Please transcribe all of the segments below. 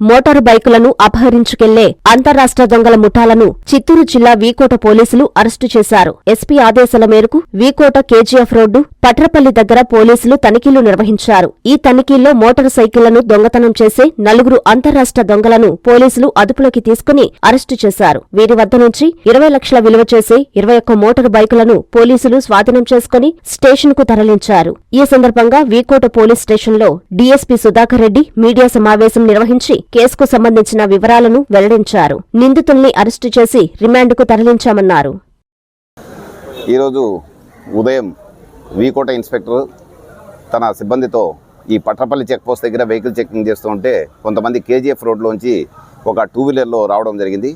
Motor బైకులను అపహరించుకెళ్ళే అంతరాష్ట్ర దొంగల ముఠాలను చిత్తూరు జిల్లా వీకోట పోలీసులు అరెస్టు చేశారు. ఎస్పీ ఆదేశాల మేరకు వీకోట కేజీఎఫ్ రోడ్డు పట్రపల్లి దగ్గర పోలీసులు తనిఖీలు నిర్వహించారు. ఈ తనిఖీల్లో మోటారు సైకిళ్ళను దొంగతనం చేసే నలుగురు అంతరాష్ట్ర దొంగలను పోలీసులు అదుపులోకి తీసుకుని అరెస్టు చేశారు. వీరి వద్ద నుంచి ఇరవై లక్షల విలువ చేసే ఇరవై ఒక్క మోటారు బైకులను పోలీసులు స్వాధీనం చేసుకుని స్టేషన్కు తరలించారు. ఈ సందర్భంగా వీకోట పోలీస్ స్టేషన్లో డీఎస్పీ సుధాకర్ రెడ్డి మీడియా సమావేశం నిర్వహించి కేసుకు సంబంధించిన వివరాలను వెల్లడించారు. నిందితుల్ని అరెస్టు చేసి రిమాండ్కు తరలించామన్నారు. ఈరోజు ఉదయం వీకోట ఇన్స్పెక్టర్ తన సిబ్బందితో ఈ పట్రపల్లి చెక్పోస్ట్ దగ్గర వెహికల్ చెకింగ్ చేస్తూ ఉంటే కొంతమంది కేజీఎఫ్ రోడ్లోంచి ఒక టూ వీలర్లో రావడం జరిగింది.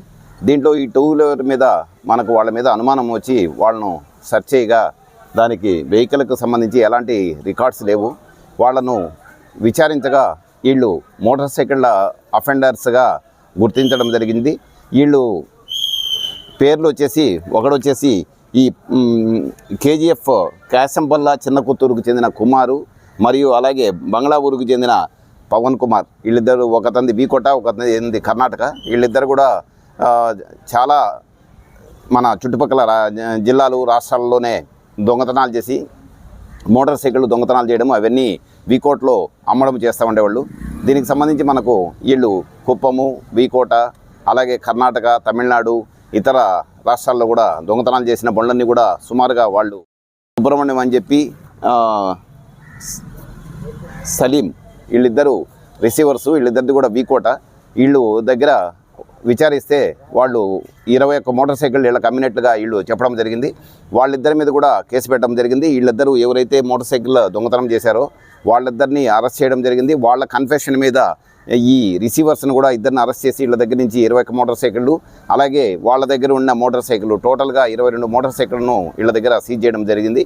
దీంట్లో ఈ టూ వీలర్ మీద మనకు వాళ్ళ మీద అనుమానం వచ్చి వాళ్ళను సెర్చ్ చేయగా దానికి వెహికల్కు సంబంధించి ఎలాంటి రికార్డ్స్ లేవు. వాళ్ళను విచారించగా వీళ్ళు మోటార్ సైకిళ్ళ అఫెండర్స్గా గుర్తించడం జరిగింది. వీళ్ళు పేర్లు వచ్చేసి ఒకడు వచ్చేసి ఈ కేజీఎఫ్ క్యాసంబల్లా చిన్న కుత్తూరుకు చెందిన కుమారు మరియు అలాగే బంగ్లాపూర్కు చెందిన పవన్ కుమార్. వీళ్ళిద్దరు ఒకతంది బీకోట ఒకతంది కర్ణాటక. వీళ్ళిద్దరు కూడా చాలా మన చుట్టుపక్కల రా జిల్లాలు రాష్ట్రాల్లోనే దొంగతనాలు చేసి మోటార్ సైకిళ్ళు దొంగతనాలు చేయడం అవన్నీ వీకోట్లో అమ్మడం చేస్తూ ఉండేవాళ్ళు. దీనికి సంబంధించి మనకు వీళ్ళు కుప్పము వీకోట అలాగే కర్ణాటక తమిళనాడు ఇతర రాష్ట్రాల్లో కూడా దొంగతనాలు చేసిన బండ్లన్నీ కూడా సుమారుగా వాళ్ళు సుబ్రహ్మణ్యం అని చెప్పి సలీం వీళ్ళిద్దరూ రిసీవర్స్ వీళ్ళిద్దరిది కూడా వీకోట వీళ్ళు దగ్గర విచారిస్తే వాళ్ళు ఇరవై ఒక్క మోటార్ సైకిల్ వీళ్ళకి అమ్మినట్లుగా వీళ్ళు చెప్పడం జరిగింది. వాళ్ళిద్దరి మీద కూడా కేసు పెట్టడం జరిగింది. వీళ్ళిద్దరూ ఎవరైతే మోటార్ సైకిల్ దొంగతనం చేశారో వాళ్ళిద్దరిని అరెస్ట్ చేయడం జరిగింది. వాళ్ళ కన్ఫెషన్ మీద ఈ రిసీవర్స్ను కూడా ఇద్దరిని అరెస్ట్ చేసి వీళ్ళ దగ్గర నుంచి ఇరవై ఒక్క మోటార్ సైకిళ్ళు అలాగే వాళ్ళ దగ్గర ఉన్న మోటార్ సైకిల్ టోటల్గా ఇరవై రెండు మోటార్ సైకిళ్ళను వీళ్ళ దగ్గర సీజ్ చేయడం జరిగింది.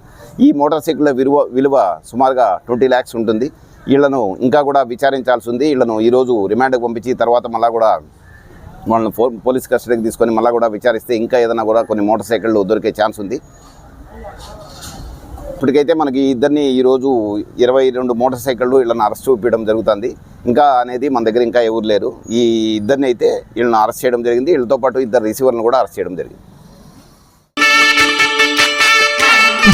ఈ మోటార్ సైకిళ్ళ విలువ విలువ సుమారుగా ట్వంటీ ల్యాక్స్ ఉంటుంది. వీళ్ళను ఇంకా కూడా విచారించాల్సి ఉంది. వీళ్ళను ఈరోజు రిమాండ్కి పంపించి తర్వాత మళ్ళా కూడా వాళ్ళని పో పోలీస్ కస్టడీకి తీసుకొని మళ్ళీ కూడా విచారిస్తే ఇంకా ఏదైనా కూడా కొన్ని మోటార్ సైకిళ్ళు దొరికే ఛాన్స్ ఉంది. ఇప్పటికైతే మనకి ఈ ఇద్దరిని ఈరోజు ఇరవై రెండు మోటార్ సైకిళ్ళు వీళ్ళని అరెస్ట్ చూపించడం జరుగుతుంది. ఇంకా అనేది మన దగ్గర ఇంకా ఎవరు లేరు. ఈ ఇద్దరిని అయితే వీళ్ళని అరెస్ట్ చేయడం జరిగింది. వీళ్ళతో పాటు ఇద్దరు రిసీవర్లను కూడా అరెస్ట్ చేయడం జరిగింది.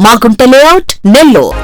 మాగుంట లేఅవుట్ నెల్లూరు.